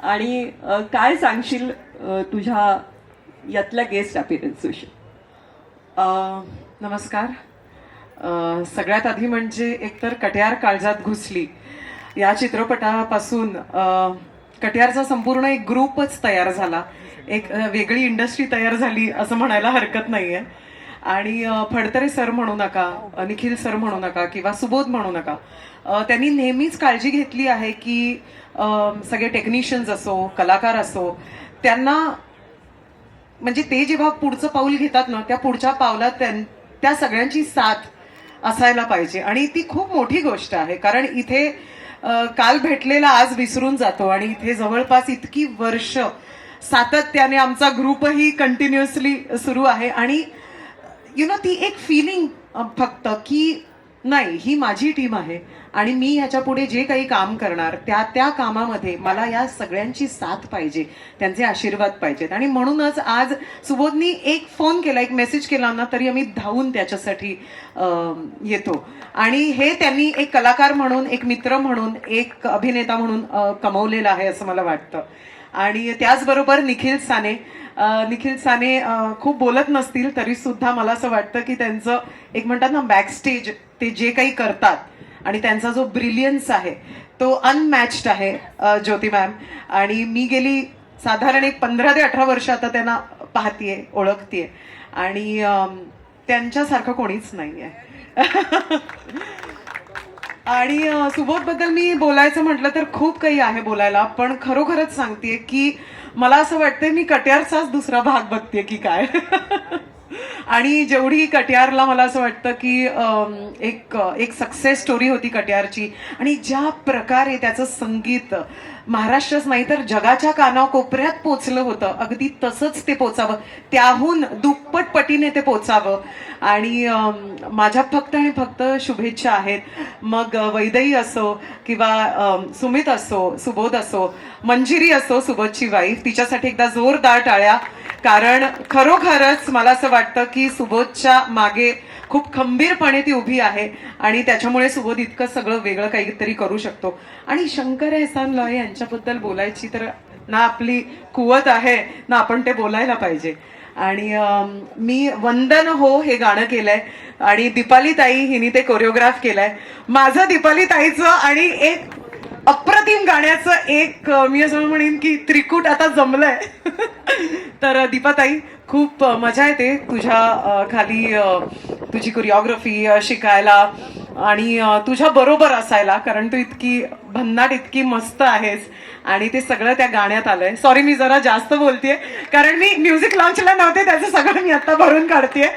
आणि काय सांगशील तुझ्या यातल्या गेस्ट अपिअरन्स विषयी नमस्कार. सगळ्यात आधी म्हणजे एकतर कट्यार काळजात घुसली. या चित्रपटापासून कट्यारचा संपूर्ण एक ग्रुपच तयार झाला. एक वेगळी इंडस्ट्री तयार झाली असं म्हणायला हरकत नाही आहे आणि फडतरे सर म्हणू नका निखिल सर म्हणू नका किंवा सुबोध म्हणू नका. त्यांनी नेहमीच काळजी घेतली आहे की सगळे टेक्निशियन्स असो कलाकार असो त्यांना म्हणजे ते जेव्हा पुढचं पाऊल घेतात ना त्या पुढच्या पावलात त्यां- त्या सगळ्यांची साथ असायला पाहिजे. आणि ती खूप मोठी गोष्ट आहे. कारण इथे काल भेटलेला आज विसरून जातो आणि इथे जवळपास इतकी वर्ष सातत्याने आमचा ग्रुपही कंटिन्युअसली सुरू आहे. आणि यु नो ती एक फिलिंग फक्त की नाही ही माझी टीम आहे. आणि मी ह्याच्या पुढे जे काही काम करणार त्या त्या कामामध्ये मला या सगळ्यांची साथ पाहिजे त्यांचे आशीर्वाद पाहिजेत. आणि म्हणूनच आज सुबोधनी एक फोन केला एक मेसेज केला ना तरी आम्ही धावून त्याच्यासाठी येतो. आणि हे त्यांनी एक कलाकार म्हणून एक मित्र म्हणून एक अभिनेता म्हणून कमवलेलं आहे असं मला वाटतं. आणि त्याचबरोबर निखिल साने निखिल साने खूप बोलत नसतील तरी सुद्धा मला असं वाटतं की त्यांचं एक म्हणतात ना बॅकस्टेज ते जे काही करतात आणि त्यांचा जो ब्रिलियन्स आहे तो अनमॅच्ड आहे ज्योती मॅम आणि मी गेली साधारण एक पंधरा ते अठरा वर्ष आता त्यांना पाहतीये ओळखतीये. आणि त्यांच्यासारखं कोणीच नाही आहे आणि सुबोधबद्दल मी बोलायचं म्हटलं तर खूप काही आहे बोलायला पण खरोखरच सांगते की मला असं वाटतंय मी कट्यारचाच दुसरा भाग बघतेय की काय. आणि जेवढी कट्यारला मला असं वाटतं की एक एक सक्सेस स्टोरी होती कट्यारची. आणि ज्या प्रकारे त्याचं संगीत महाराष्ट्रच नाही तर जगाच्या कानाकोपऱ्यात पोचलं होतं. अगदी तसंच ते पोचावं. त्याहून दुप्पट पटीने ते पोचावं. आणि माझ्या फक्त आणि फक्त शुभेच्छा आहेत. मग वैदई असो किंवा सुमित असो सुबोध असो मंजिरी असो सुबोधची वाईफ तिच्यासाठी एकदा जोरदार टाळ्या. कारण खरोखरच मला असं वाटतं की सुबोधच्या मागे खूप खंबीरपणे ती उभी आहे आणि त्याच्यामुळे सुबोध इतकं सगळं वेगळं काहीतरी करू शकतो. आणि शंकर एहसान लॉय यांच्याबद्दल बोलायची तर ना आपली कुवत आहे ना आपण ते बोलायला पाहिजे. आणि मी वंदन हो हे गाणं केलंय आणि दीपाली ताई हिने ते कोरिओग्राफ केलंय. माझं दीपाली ताईचं आणि एक अप्रतिम गाण्याचं एक मी असं म्हणेन की त्रिकूट आता जमलंय. तर दीपाताई खूप मजा येते तुझ्या खाली तुझी कोरिओग्राफी शिकायला आणि तुझ्या बरोबर असायला कारण तू इतकी भन्नाट इतकी मस्त आहेस आणि ते सगळं त्या गाण्यात आलंय. सॉरी मी जरा जास्त बोलतेय कारण मी म्युझिक लॉन्चला नव्हते त्याचं सगळं मी आता भरून काढतेय.